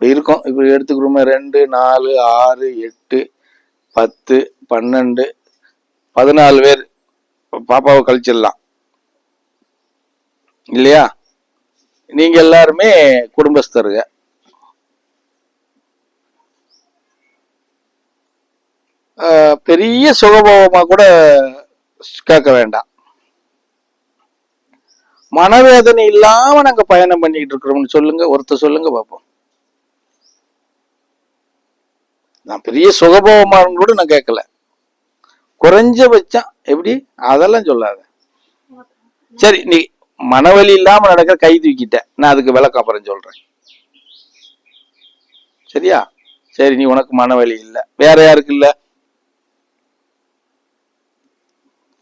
இருக்கும். இப்போ எடுத்துக்கிறோமே ரெண்டு நாலு ஆறு எட்டு பத்து பன்னெண்டு பதினாலு பேர் பாப்பாவை கழிச்சிடலாம். இல்லையா? நீங்க எல்லாருமே குடும்பஸ்தருங்க பெரிய சுகபோகமா கூட கேட்க வேண்டாம். மனவேதனை இல்லாம நாங்க பயணம் பண்ணிக்கிட்டு இருக்கிறோம்னு சொல்லுங்க ஒருத்தர் சொல்லுங்க பார்ப்போம் நான் பெரிய சுகபோகமான கூட நான் கேட்கல. குறைஞ்சபட்சம் எப்படி? அதெல்லாம் சொல்லாத. சரி நீ மனவலி இல்லாம நடக்கிற கை தூக்கிட்ட. நான் அதுக்கு விளக்கம் அப்புறம் சொல்றேன். சரியா? சரி நீ உனக்கு மனவலி இல்ல. வேற யாருக்கு இல்ல?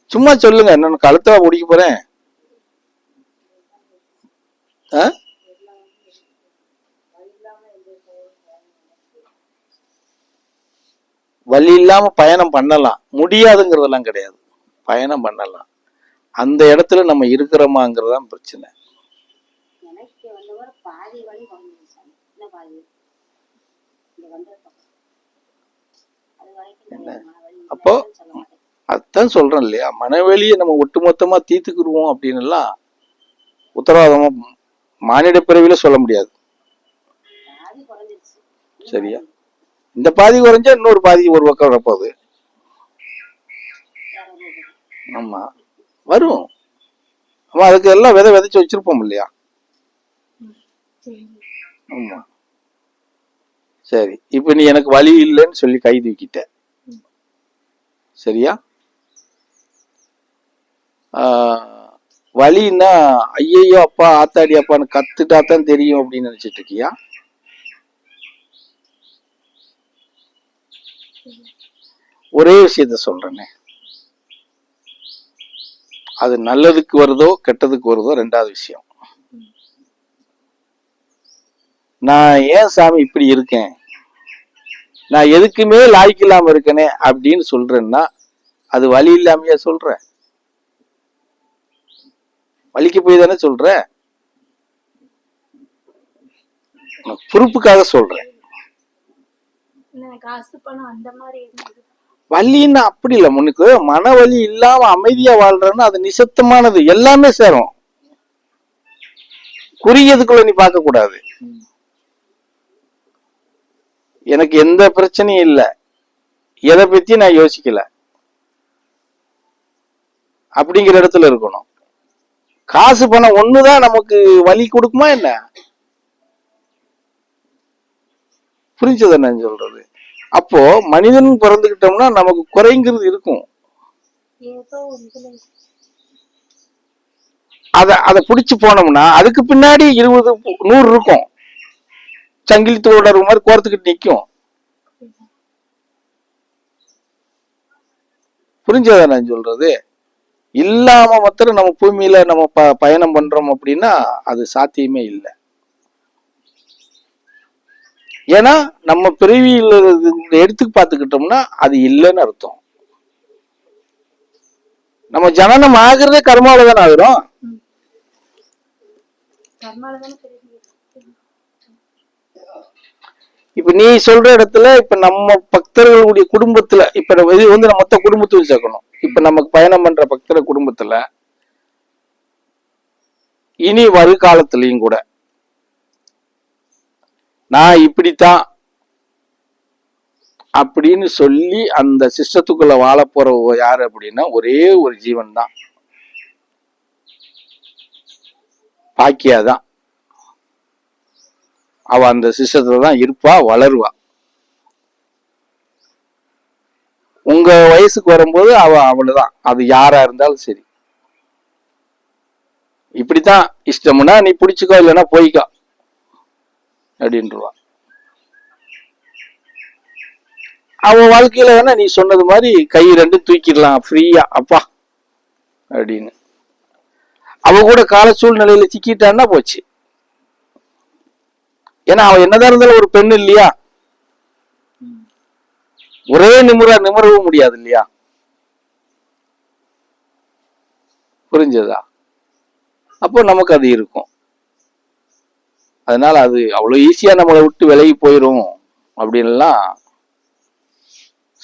சும்மா சொல்லுங்க. என்னன்னு கழுத்தா முடிக்க போறேன். ஆ? வலி இல்லாம பயணம் பண்ணலாம். முடியாதுங்கிறதெல்லாம் கிடையாது. பயணம் பண்ணலாம். அந்த இடத்துல நம்ம இருக்கிறோமாங்கிறது தான் பிரச்சனை வழி. என்ன அப்போ? அதுதான் சொல்றேன் இல்லையா? மனவெளியை நம்ம ஒட்டுமொத்தமா தீர்த்துக்கிடுவோம் அப்படின்னு எல்லாம் உத்தரவாதமா மானிட பிறவில சொல்ல முடியாது. சரியா? இந்த பாதி குறைஞ்சா இன்னொரு பாதி ஒரு பக்கம் வரப்போகுது. ஆமா. வரும். ஆமா அதுக்கு எல்லாம் விதை விதைச்சு வச்சிருப்போம் இல்லையா? ஆமா. சரி. இப்ப நீ எனக்கு வழி இல்லைன்னு சொல்லி கை தூக்கிட்ட. சரியா? வழின்னா வலின்னா ஐயையோ அப்பா ஆத்தாடி அப்பான்னு கத்துட்டா தான் தெரியும் அப்படின்னு நினைச்சிட்டு இருக்கியா? ஒரே விஷயத்த சொல்றேனே. அது நல்லதுக்கு வருதோ கெட்டதுக்கு வருதோ ரெண்டாவது விஷயம். நான் ஏன் சாமி இப்படி இருக்கேன்? நான் எதுக்குமே லாய்க்கு இல்லாம இருக்கனே அப்படின்னு சொல்றேன்னா அது வழி இல்லாமையா சொல்ற? வலிக்கு போய் தானே சொல்ற? பொறுப்புக்காக சொல்றேன். காசு பணம் அந்த மாதிரி வலின்னா அப்படி இல்லை உனக்கு மனவலி இல்லாம அமைதியா வாழ்றன்னா அது நிசப்தமானது. எல்லாமே சேரும். குறுகியதுக்குள்ள நீ பார்க்க கூடாது. எனக்கு எந்த பிரச்சனையும் இல்லை. எதை பத்தி நான் யோசிக்கல. அப்படிங்கிற இடத்துல இருக்கணும். காசு பணம் ஒண்ணுதான் நமக்கு வலி கொடுக்குமா என்ன? புரிஞ்சது நான் சொல்றது? அப்போ மனிதன் பிறந்துகிட்டோம்னா நமக்கு குறைங்கிறது இருக்கும். அத அதை பிடிச்சு போனோம்னா அதுக்கு பின்னாடி இருபது நூறு இருக்கும். சங்கிலி தோடர் மாதிரி கோர்த்துக்கிட்டு நிக்கும். புரிஞ்சதா நான் சொல்றது? இல்லாம மாத்திரம் நம்ம பூமியில நம்ம ப பயணம் பண்றோம் அப்படின்னா அது சாத்தியமே இல்லை. ஏன்னா நம்ம பிறவியில் எடுத்து பார்த்துக்கிட்டோம்னா அது இல்லைன்னு அர்த்தம். நம்ம ஜனனம் ஆகிறதே கர்மாவில தானே ஆகுறோம். கர்மால தானே இப்ப நீ சொல்ற இடத்துல இப்ப நம்ம பக்தர்களுடைய குடும்பத்துல இப்ப இது வந்து நம்ம மொத்த குடும்பத்தையும் சேர்க்கணும். இப்ப நமக்கு பயணம் பண்ற பக்தர் குடும்பத்துல இனி வருகாலத்திலையும் கூட நான் இப்படித்தான் அப்படின்னு சொல்லி அந்த சிஸ்டத்துக்குள்ள வாழ போற யாரு அப்படின்னா ஒரே ஒரு ஜீவன் தான் பாக்கியா தான் அவ அந்த சிஸ்டத்துல தான் இருப்பா வளருவா. உங்க வயசுக்கு வரும்போது அவ அவளுதான் அது யாரா இருந்தாலும் சரி. இப்படித்தான் இஷ்டம்னா நீ பிடிச்சிக்கோ இல்லைன்னா போய்க்கோ. அப்படின்றான் அவ வாழ்க்கையில வேணா நீ சொன்னது மாதிரி கை ரெண்டும் தூக்கிடலாம் ஃப்ரீயா அப்பா அப்படின்னு. அவ கூட கால சூழ்நிலையில சிக்கிட்டான்னா போச்சு. ஏன்னா அவன் என்னதான் இருந்தாலும் ஒரு பெண் இல்லையா? ஒரே நிமிரா நிமிரவும் முடியாது இல்லையா? புரிஞ்சதா? அப்போ நமக்கு அது இருக்கும். அதனால அது அவ்வளோ ஈஸியா நம்மளை விட்டு விலகி போயிடும் அப்படின்லாம்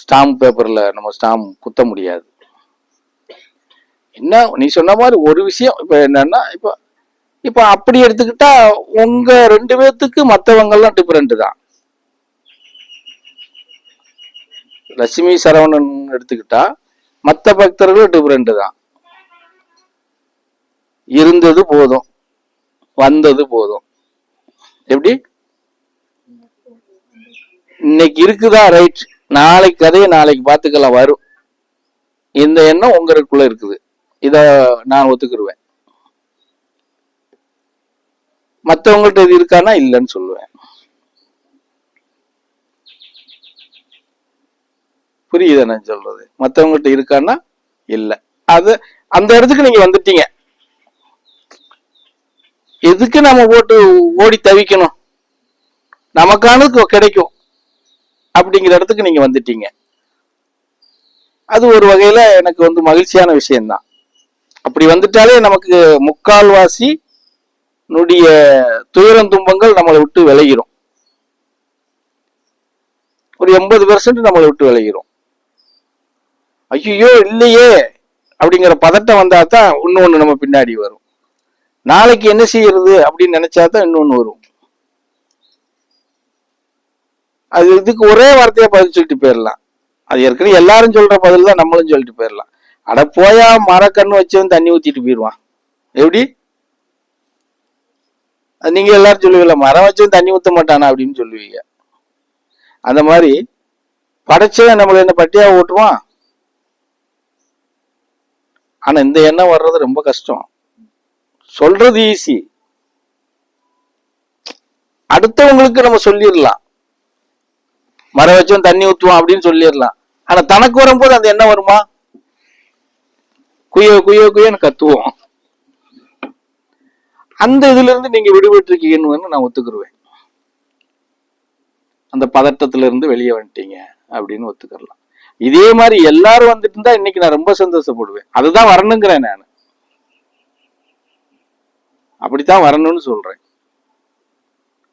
ஸ்டாம்ப் பேப்பர்ல நம்ம ஸ்டாம்ப் குத்த முடியாது. என்ன நீ சொன்ன மாதிரி ஒரு விஷயம் இப்ப என்னன்னா இப்ப இப்ப அப்படி எடுத்துக்கிட்டா உங்க ரெண்டு பேர்த்துக்கு மற்றவங்கெல்லாம் டிஃப்ரெண்ட் தான். லட்சுமி சரவணன் எடுத்துக்கிட்டா மற்ற பக்தர்களும் டிஃப்ரெண்ட் தான். இருந்தது போதும் வந்தது போதும். எப்படி? இன்னைக்கு இருக்குதா? ரைட் நாளைக்கு கதையை நாளைக்கு பார்த்துக்கலாம். வரும். இந்த எண்ணம் உங்களுக்குள்ள இருக்குது. இத நான் ஒத்துக்கிருவேன். மற்றவங்கள்ட்ட இது இருக்கானா? இல்லைன்னு சொல்லுவேன். புரியுதா நான் சொல்றது? மற்றவங்கள்ட்ட இருக்கானா? இல்லை. அது அந்த இடத்துக்கு நீங்க வந்துட்டீங்க. எதுக்கு நம்ம போட்டு ஓடி தவிக்கணும்? நமக்கானது கிடைக்கும். அப்படிங்கிற இடத்துக்கு நீங்க வந்துட்டீங்க. அது ஒரு வகையில எனக்கு வந்து மகிழ்ச்சியான விஷயம்தான். அப்படி வந்துட்டாலே நமக்கு முக்கால்வாசி நுடைய துயரம் துன்பங்கள் நம்மளை விட்டு விளைகிறோம் ஒரு எண்பது பெர்சன்ட் நம்மளை விட்டு விளைகிறோம் ஐயோ இல்லையே அப்படிங்கிற பதட்டம் வந்தா தான் இன்னொன்னு நம்ம பின்னாடி வரும். நாளைக்கு என்ன செய்யறது அப்படின்னு நினைச்சா தான் இன்னொன்னு வரும். அது இதுக்கு ஒரே வார்த்தையா பதில் சொல்லிட்டு போயிடலாம் அது ஏற்கனவே எல்லாரும் சொல்ற பதில் தான் நம்மளும் சொல்லிட்டு போயிடலாம் அட போயா மரக்கண்ணு வச்சவன் தண்ணி ஊத்திட்டு போயிடுவான் எப்படி? அது நீங்க எல்லாரும் சொல்லுவீங்களா மரம் வச்சவன் தண்ணி ஊத்த மாட்டானா அப்படின்னு சொல்லுவீங்க. அந்த மாதிரி படைச்சவன் நம்மள என்ன பட்டியா ஓட்டுவான்? ஆனா இந்த எண்ணம் வர்றது ரொம்ப கஷ்டம். சொல்றது ஈஸி அடுத்தவங்களுக்கு நம்ம சொல்லிடலாம். மர வச்சோம் தண்ணி ஊற்றுவோம் அப்படின்னு சொல்லிடலாம். ஆனா தனக்கு வரும்போது அந்த என்ன வருமா? குய குய குயன்னு கத்துவோம். அந்த இதுல இருந்து நீங்க விடுபட்டு இருக்கீங்கன்னு நான் ஒத்துக்கிருவேன். அந்த பதட்டத்துல இருந்து வெளியே வந்துட்டீங்க அப்படின்னு ஒத்துக்கிறலாம் இதே மாதிரி எல்லாரும் வந்துட்டு இருந்தா இன்னைக்கு நான் ரொம்ப சந்தோஷப்படுவேன். அதுதான் வரணுங்கிறேன் நான். அப்படித்தான் வரணும்னு சொல்றேன்.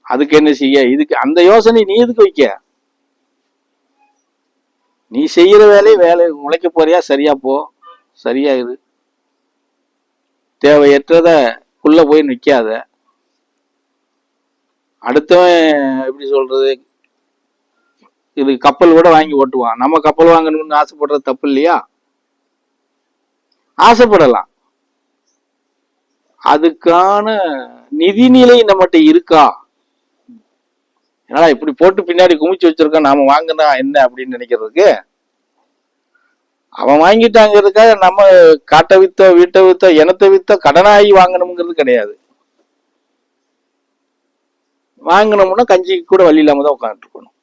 அதுக்கு என்ன செய்ய? இதுக்கு அந்த யோசனை நீ எதுக்கு வைக்க? நீ செய்யற வேலையை வேலை உழைக்க போறியா? சரியா போ. சரியா இரு. தேவையற்றத உள்ள போய் நிக்காத. அடுத்தவன் எப்படி சொல்றது? இது கப்பல் கூட வாங்கி ஓட்டுவான். நம்ம கப்பல் வாங்கணும்னு ஆசைப்படுறது தப்பு இல்லையா? ஆசைப்படலாம். அதுக்கான நிதிநிலை நம்மகிட்ட இருக்கா? என்னடா இப்படி போட்டு பின்னாடி குமிச்சு வச்சிருக்கோம் நாம வாங்கினா என்ன அப்படின்னு நினைக்கிறதுக்கு? அவன் வாங்கிட்டாங்கிறதுக்காக நம்ம காட்டை வித்தோ வீட்டை வித்தோ இனத்தை வித்தோ கடனாகி வாங்கணுங்கிறது கிடையாது. வாங்கினோம்னா கஞ்சிக்கு கூட வழி இல்லாம தான் உட்காந்துருக்கணும்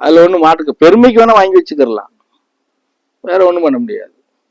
அதுல ஒண்ணு மாட்டுக்கு பெருமைக்கு வேணா வாங்கி வச்சுக்கிறலாம். வேற ஒண்ணும் பண்ண முடியாது.